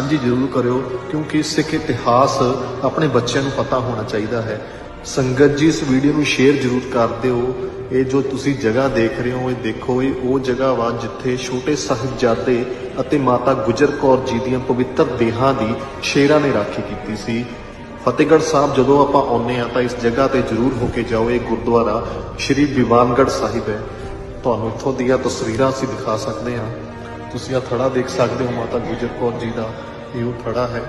ਸਾਂਝੀ ਜ਼ਰੂਰ ਕਰਿਓ, ਕਿਉਂਕਿ ਸਿੱਖ ਇਤਿਹਾਸ ਆਪਣੇ ਬੱਚਿਆਂ ਨੂੰ ਪਤਾ ਹੋਣਾ ਚਾਹੀਦਾ ਹੈ। ਸੰਗਤ ਜੀ, ਇਸ ਵੀਡੀਓ ਨੂੰ ਸ਼ੇਅਰ ਜ਼ਰੂਰ ਕਰ ਦਿਓ। ਇਹ ਜੋ ਤੁਸੀਂ ਜਗ੍ਹਾ ਦੇਖ ਰਹੇ ਹੋ, ਇਹ ਦੇਖੋ, ਇਹ ਉਹ ਜਗ੍ਹਾ ਵਾ ਜਿੱਥੇ ਛੋਟੇ ਸਾਹਿਬਜ਼ਾਦੇ ਅਤੇ ਮਾਤਾ ਗੁਜਰ ਕੌਰ ਜੀ ਦੀਆਂ ਪਵਿੱਤਰ ਦੇਹਾਂ ਦੀ ਸ਼ੇਰਾਂ ਨੇ ਰਾਖੀ ਕੀਤੀ ਸੀ। ਫਤਿਹਗੜ੍ਹ ਸਾਹਿਬ ਜਦੋਂ ਆਪਾਂ ਆਉਂਦੇ ਆ ਤਾਂ ਇਸ ਜਗ੍ਹਾ ਤੇ ਜ਼ਰੂਰ ਹੋ ਕੇ ਜਾਓ। ਇਹ ਗੁਰਦੁਆਰਾ ਸ਼੍ਰੀ ਬਿਵਾਨਗੜ੍ਹ ਸਾਹਿਬ ਹੈ। ਤੁਹਾਨੂੰ ਇੱਥੋਂ ਦੀਆਂ ਤਸਵੀਰਾਂ ਅਸੀਂ ਦਿਖਾ ਸਕਦੇ ਹਾਂ। ਤੁਸੀਂ ਆ ਥੜਾ ਦੇਖ ਸਕਦੇ ਹੋ ਮਾਤਾ ਗੁਜਰ ਕੌਰ ਜੀ ਦਾ ਇਹ ਉਹ ਥੜਾ ਹੈ।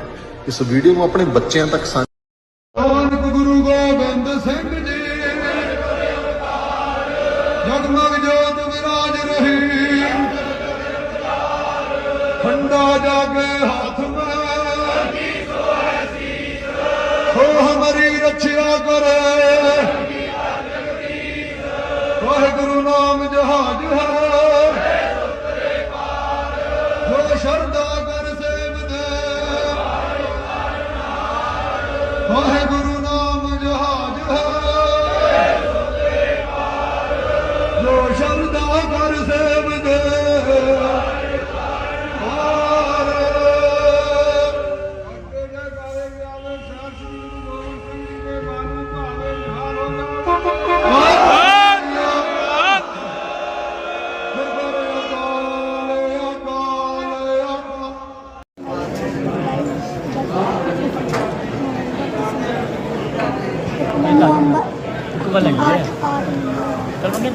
ਇਸ ਵੀਡੀਓ ਨੂੰ ਆਪਣੇ ਬੱਚਿਆਂ ਤੱਕ ਸਾਂਝਾ ਗੁਰੂ ਗੋਬਿੰਦ ਸਿੰਘ ਜੀ। ਜਗਮਗ ਜੋਤ ਵਿਰਾਜ ਰਹੀ। ਖੰਡਾ ਜਾਗੇ ਸ਼ਰਦਾ ਕਰ ਸੇਵਦੇ ਵਾਹਿਗੁਰੂ। ਸਕੂਲ ਲੱਗਦੇ ਆ ਕਰਵਾਉਣੀ